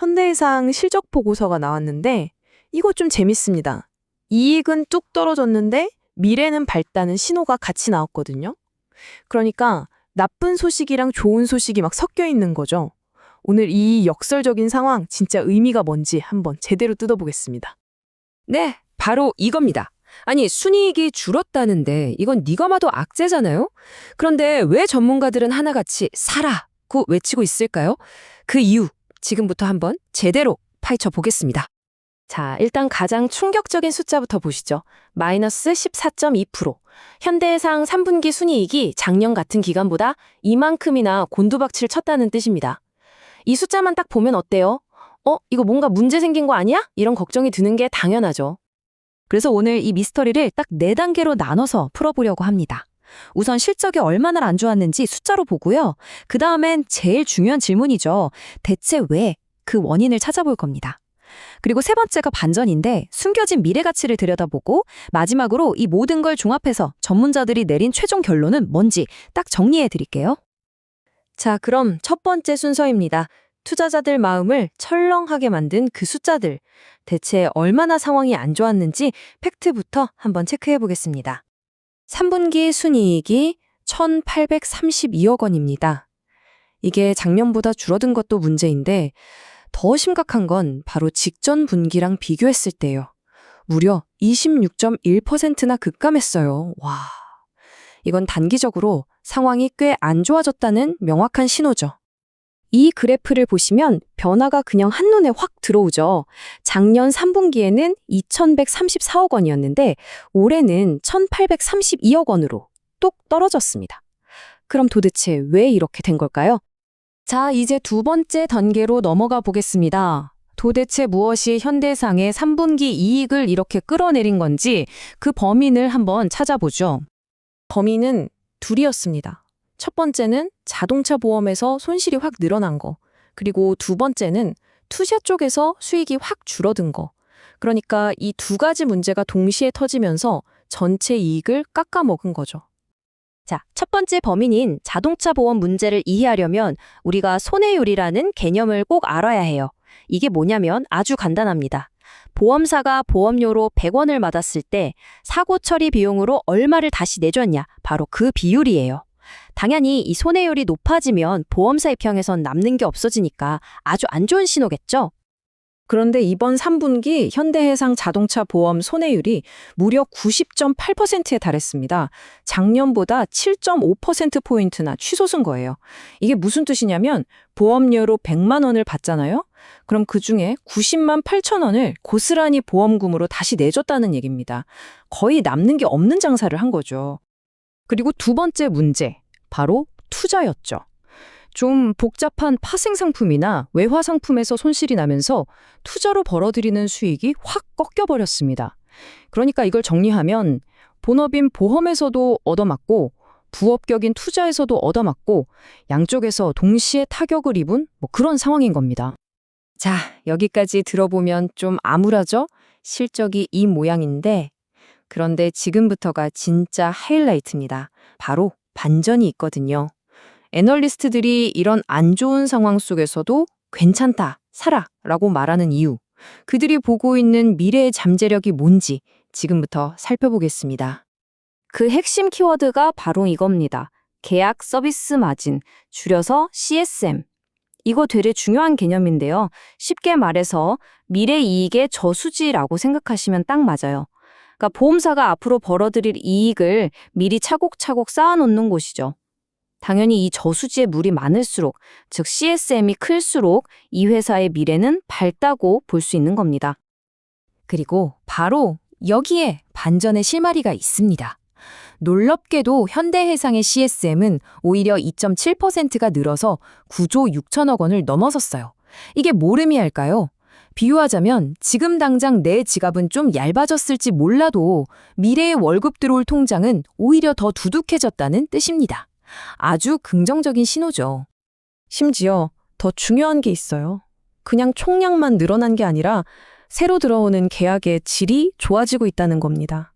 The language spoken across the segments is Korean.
현대해상 실적 보고서가 나왔는데 이거 좀 재밌습니다. 이익은 뚝 떨어졌는데 미래는 밝다는 신호가 같이 나왔거든요. 그러니까 나쁜 소식이랑 좋은 소식이 막 섞여 있는 거죠. 오늘 이 역설적인 상황 진짜 의미가 뭔지 한번 제대로 뜯어보겠습니다. 네, 바로 이겁니다. 아니, 순이익이 줄었다는데 이건 네가 봐도 악재잖아요? 그런데 왜 전문가들은 하나같이 사라고 외치고 있을까요? 그 이유 지금부터 한번 제대로 파헤쳐 보겠습니다. 자, 일단 가장 충격적인 숫자부터 보시죠. 마이너스 14.2%. 현대해상 3분기 순이익이 작년 같은 기간보다 이만큼이나 곤두박질 쳤다는 뜻입니다. 이 숫자만 딱 보면 어때요? 어, 이거 뭔가 문제 생긴 거 아니야? 이런 걱정이 드는 게 당연하죠. 그래서 오늘 이 미스터리를 딱 네 단계로 나눠서 풀어보려고 합니다. 우선 실적이 얼마나 안 좋았는지 숫자로 보고요. 그 다음엔 제일 중요한 질문이죠. 대체 왜? 그 원인을 찾아볼 겁니다. 그리고 세 번째가 반전인데 숨겨진 미래 가치를 들여다보고 마지막으로 이 모든 걸 종합해서 전문자들이 내린 최종 결론은 뭔지 딱 정리해 드릴게요. 자, 그럼 첫 번째 순서입니다. 투자자들 마음을 철렁하게 만든 그 숫자들. 대체 얼마나 상황이 안 좋았는지 팩트부터 한번 체크해 보겠습니다. 3분기 순이익이 1,832억 원입니다. 이게 작년보다 줄어든 것도 문제인데 더 심각한 건 바로 직전 분기랑 비교했을 때요. 무려 26.1%나 급감했어요. 와. 이건 단기적으로 상황이 꽤 안 좋아졌다는 명확한 신호죠. 이 그래프를 보시면 변화가 그냥 한눈에 확 들어오죠. 작년 3분기에는 2,134억 원이었는데 올해는 1,832억 원으로 뚝 떨어졌습니다. 그럼 도대체 왜 이렇게 된 걸까요? 자, 이제 두 번째 단계로 넘어가 보겠습니다. 도대체 무엇이 현대상의 3분기 이익을 이렇게 끌어내린 건지 그 범인을 한번 찾아보죠. 범인은 둘이었습니다. 첫 번째는 자동차 보험에서 손실이 확 늘어난 거. 그리고 두 번째는 투자 쪽에서 수익이 확 줄어든 거. 그러니까 이 두 가지 문제가 동시에 터지면서 전체 이익을 깎아먹은 거죠. 자, 첫 번째 범인인 자동차 보험 문제를 이해하려면 우리가 손해율이라는 개념을 꼭 알아야 해요. 이게 뭐냐면 아주 간단합니다. 보험사가 보험료로 100원을 받았을 때 사고 처리 비용으로 얼마를 다시 내줬냐? 바로 그 비율이에요. 당연히 이 손해율이 높아지면 보험사 입장에선 남는 게 없어지니까 아주 안 좋은 신호겠죠? 그런데 이번 3분기 현대해상 자동차 보험 손해율이 무려 90.8%에 달했습니다. 작년보다 7.5%포인트나 취소순 거예요. 이게 무슨 뜻이냐면 보험료로 100만 원을 받잖아요? 그럼 그 중에 90만 8천 원을 고스란히 보험금으로 다시 내줬다는 얘기입니다. 거의 남는 게 없는 장사를 한 거죠. 그리고 두 번째 문제, 바로 투자였죠. 좀 복잡한 파생 상품이나 외화 상품에서 손실이 나면서 투자로 벌어들이는 수익이 확 꺾여버렸습니다. 그러니까 이걸 정리하면 본업인 보험에서도 얻어맞고 부업격인 투자에서도 얻어맞고 양쪽에서 동시에 타격을 입은 뭐 그런 상황인 겁니다. 자, 여기까지 들어보면 좀 암울하죠? 실적이 이 모양인데 그런데 지금부터가 진짜 하이라이트입니다. 바로 반전이 있거든요. 애널리스트들이 이런 안 좋은 상황 속에서도 괜찮다, 살아 라고 말하는 이유. 그들이 보고 있는 미래의 잠재력이 뭔지 지금부터 살펴보겠습니다. 그 핵심 키워드가 바로 이겁니다. 계약 서비스 마진, 줄여서 CSM. 이거 되게 중요한 개념인데요. 쉽게 말해서 미래 이익의 저수지라고 생각하시면 딱 맞아요. 그러니까 보험사가 앞으로 벌어들일 이익을 미리 차곡차곡 쌓아놓는 곳이죠. 당연히 이 저수지에 물이 많을수록, 즉 CSM이 클수록 이 회사의 미래는 밝다고 볼 수 있는 겁니다. 그리고 바로 여기에 반전의 실마리가 있습니다. 놀랍게도 현대해상의 CSM은 오히려 2.7%가 늘어서 9조 6천억 원을 넘어섰어요. 이게 뭘 의미할까요? 비유하자면 지금 당장 내 지갑은 좀 얇아졌을지 몰라도 미래의 월급 들어올 통장은 오히려 더 두둑해졌다는 뜻입니다. 아주 긍정적인 신호죠. 심지어 더 중요한 게 있어요. 그냥 총량만 늘어난 게 아니라 새로 들어오는 계약의 질이 좋아지고 있다는 겁니다.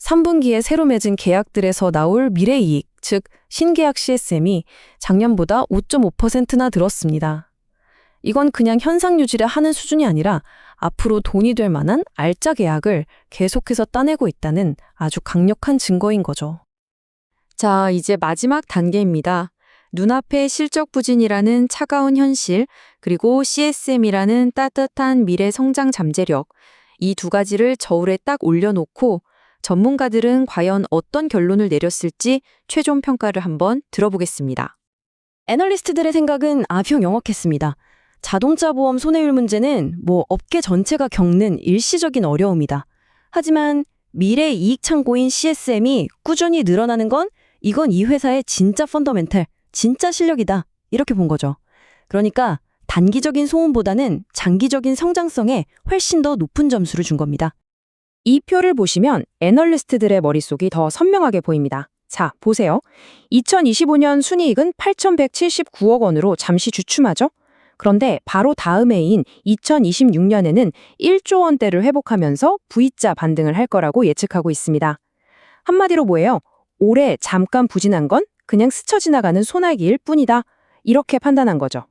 3분기에 새로 맺은 계약들에서 나올 미래 이익, 즉 신계약 CSM이 작년보다 5.5%나 늘었습니다. 이건 그냥 현상 유지를 하는 수준이 아니라 앞으로 돈이 될 만한 알짜 계약을 계속해서 따내고 있다는 아주 강력한 증거인 거죠. 자, 이제 마지막 단계입니다. 눈앞의 실적 부진이라는 차가운 현실, 그리고 CSM이라는 따뜻한 미래 성장 잠재력, 이 두 가지를 저울에 딱 올려놓고 전문가들은 과연 어떤 결론을 내렸을지 최종 평가를 한번 들어보겠습니다. 애널리스트들의 생각은 아주 명확했습니다. 자동차 보험 손해율 문제는 뭐 업계 전체가 겪는 일시적인 어려움이다. 하지만 미래 이익 창고인 CSM이 꾸준히 늘어나는 건 이건 이 회사의 진짜 펀더멘탈, 진짜 실력이다. 이렇게 본 거죠. 그러니까 단기적인 소음보다는 장기적인 성장성에 훨씬 더 높은 점수를 준 겁니다. 이 표를 보시면 애널리스트들의 머릿속이 더 선명하게 보입니다. 자, 보세요. 2025년 순이익은 8,179억 원으로 잠시 주춤하죠? 그런데 바로 다음 해인 2026년에는 1조 원대를 회복하면서 V자 반등을 할 거라고 예측하고 있습니다. 한마디로 뭐예요? 올해 잠깐 부진한 건 그냥 스쳐 지나가는 소나기일 뿐이다. 이렇게 판단한 거죠.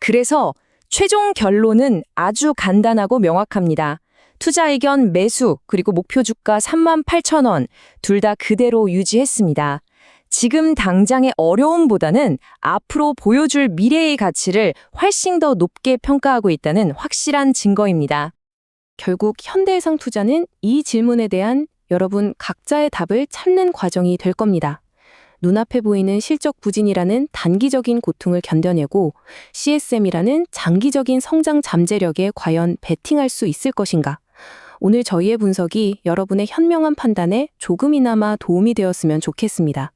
그래서 최종 결론은 아주 간단하고 명확합니다. 투자 의견 매수 그리고 목표 주가 3만 8천 원 둘 다 그대로 유지했습니다. 지금 당장의 어려움보다는 앞으로 보여줄 미래의 가치를 훨씬 더 높게 평가하고 있다는 확실한 증거입니다. 결국 현대해상 투자는 이 질문에 대한 여러분 각자의 답을 찾는 과정이 될 겁니다. 눈앞에 보이는 실적 부진이라는 단기적인 고통을 견뎌내고 CSM이라는 장기적인 성장 잠재력에 과연 베팅할 수 있을 것인가? 오늘 저희의 분석이 여러분의 현명한 판단에 조금이나마 도움이 되었으면 좋겠습니다.